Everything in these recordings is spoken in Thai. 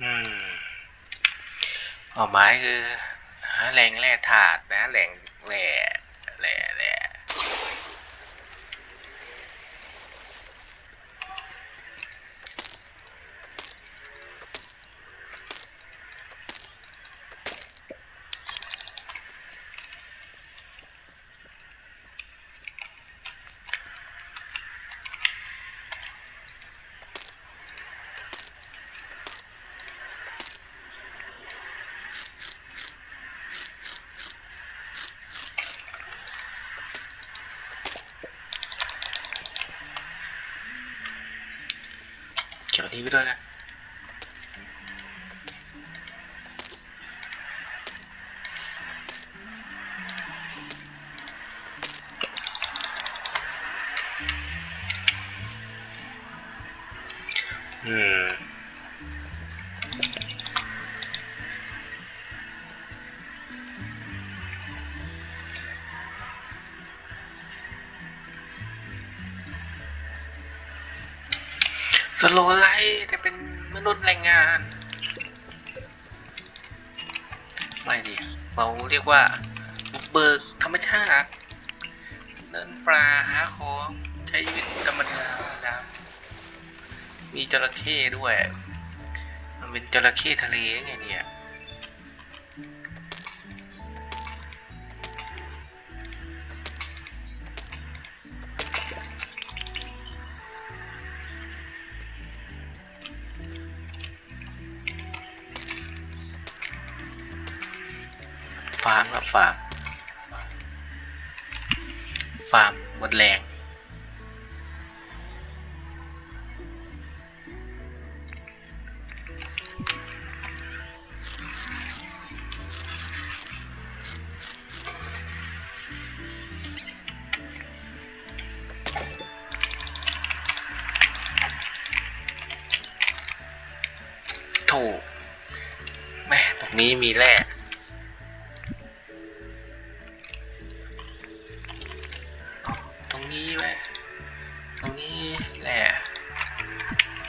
อืมออกไม้คือแหล่งแร่ธาตุนะแหล่งแหล ดีไปด้วยนะอืม สโลไลท์แต่เป็นมนุษย์แรงงาน ไม่ดิเราเรียกว่าบุกเบิกธรรมชาติเดินปลาหาของใช้ชีวิตธรรมดาธรรมดามีจระเข้ด้วย มันเป็นจระเข้ทะเลไงเนี่ย ฟาร์มครับฟาร์ม ฟาร์มหมดแรง ถูกแม่ตรงนี้มีแร่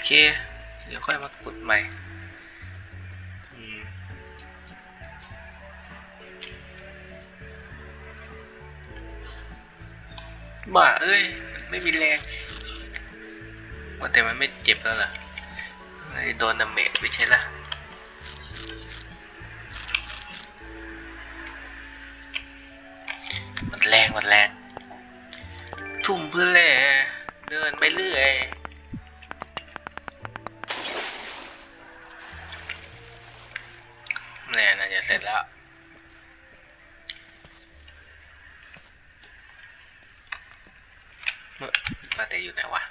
เค เดี๋ยวค่อยมาขุดใหม่บ้าเอ้ย ไม่มีแรงว่าแต่มันไม่เจ็บแล้วล่ะไม่ได้โดนดาเมจไม่ใช่ล่ะมันแรงมันแรง ทุ่มเพื่อแลเดินไปเรื่อย อยู่ไหนวะ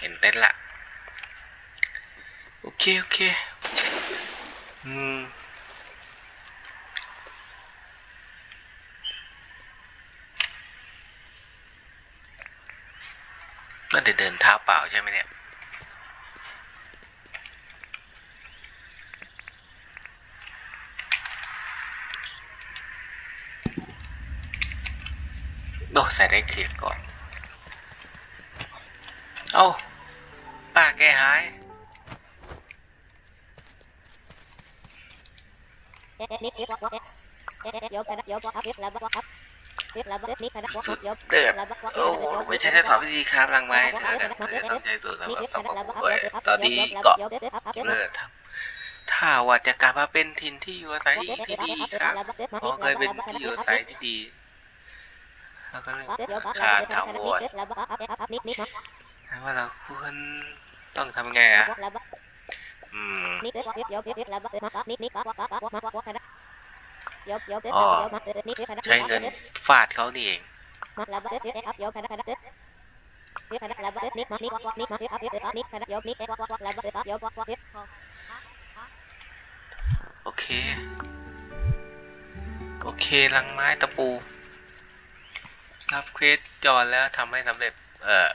เห็นเต้นท์ละ โอเค โอเค อืมก็เดี๋ยวเดินเท้าเปล่าใช่ไหมเนี่ย โอ้ใส่ได้เคลียร์ก่อน เอ้าป้าแกหาย เดือดโอ้ไม่ใช่แค่สอนวิธีค้ารังไม้เธอกันเธอต้องใช้สูตรสำหรับประกอบด้วยตอนนี้เกาะเลิศครับถ้าว่าจะกลับมาเป็นถิ่นที่อยู่อาศัยที่ดีครับเพราะเคยเป็นที่อยู่อาศัยที่ดี แล้วก็เรื่องราคาถาวรว่าเราควรต้องทำไงอะอืมอ๋อใช้เงินฟาดเขานี่เองโอเค โอเคลังไม้ตะปู รับเควสจอนแล้วทำให้สำเร็จ เอ่อ